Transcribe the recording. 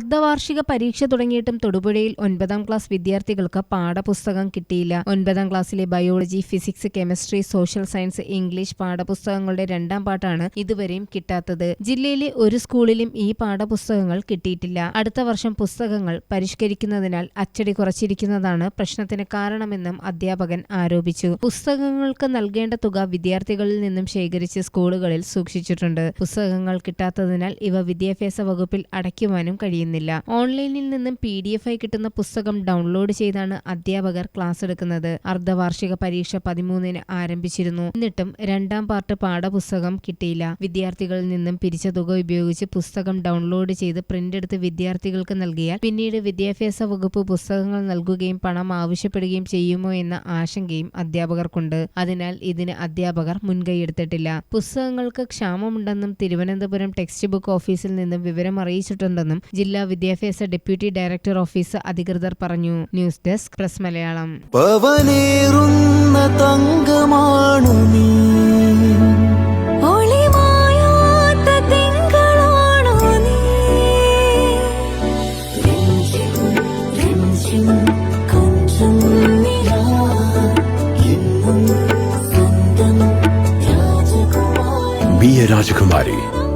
അർദ്ധവാർഷിക പരീക്ഷ തുടങ്ങിയിട്ടും തൊടുപുഴയിൽ ഒൻപതാം ക്ലാസ് വിദ്യാർത്ഥികൾക്ക് പാഠപുസ്തകം കിട്ടിയില്ല. ഒൻപതാം ക്ലാസ്സിലെ biology physics chemistry social science English പാഠപുസ്തകങ്ങളുടെ രണ്ടാം പാട്ടാണ് ഇതുവരെയും കിട്ടാത്തത്. ജില്ലയിലെ ഒരു സ്കൂളിലും ഈ പാഠപുസ്തകങ്ങൾ കിട്ടിയിട്ടില്ല. അടുത്ത വർഷം പുസ്തകങ്ങൾ പരിഷ്കരിക്കുന്നതിനാൽ അച്ചടി കുറച്ചിരിക്കുന്നതാണ് പ്രശ്നത്തിന് കാരണമെന്നും അധ്യാപകൻ ആരോപിച്ചു. പുസ്തകങ്ങൾക്ക് നൽകേണ്ട തുക വിദ്യാർത്ഥികളിൽ നിന്നും ശേഖരിച്ച് സ്കൂളുകളിൽ സൂക്ഷിച്ചിട്ടുണ്ട്. പുസ്തകങ്ങൾ കിട്ടാത്തതിനാൽ ഇവ വിദ്യാഭ്യാസ വകുപ്പിൽ അടയ്ക്കുവാനും കഴിയുന്നില്ല ഓൺലൈനിൽ നിന്നും പി ഡി എഫ് ആയി കിട്ടുന്ന പുസ്തകം ഡൗൺലോഡ് ചെയ്താണ് അധ്യാപകർ ക്ലാസ് എടുക്കുന്നത്. അർദ്ധവാർഷിക പരീക്ഷ പതിമൂന്നിന് ആരംഭിച്ചിരുന്നു. എന്നിട്ടും രണ്ടാം പാർട്ട് പാഠപുസ്തകം കിട്ടിയില്ല. വിദ്യാർത്ഥികളിൽ നിന്നും പിരിച്ച തുക ഉപയോഗിച്ച് പുസ്തകം ഡൗൺലോഡ് ചെയ്ത് പ്രിന്റ് എടുത്ത് വിദ്യാർത്ഥികൾക്ക് നൽകിയാൽ പിന്നീട് വിദ്യാഭ്യാസ വകുപ്പ് പുസ്തകങ്ങൾ നൽകുകയും പണം ആവശ്യപ്പെടുകയും ചെയ്യുമോ എന്ന ആശങ്കയും അധ്യാപകർക്കുണ്ട്. അതിനാൽ ഇതിന് അധ്യാപകർ മുൻകൈയെടുത്തിട്ടില്ല പുസ്തകങ്ങൾക്ക് ക്ഷാമമുണ്ടെന്നും തിരുവനന്തപുരം ടെക്സ്റ്റ് ബുക്ക് ഓഫീസിൽ നിന്നും വിവരം അറിയിച്ചിട്ടുണ്ടെന്നും ജില്ലാ വിദ്യാഭ്യാസ ഡെപ്യൂട്ടി ഡയറക്ടർ ഓഫീസ് അധികൃതർ പറഞ്ഞു. News desk press Malayalam. പവനേറുന്ന തങ്കമാണു നീ. ഒളിമായാത്ത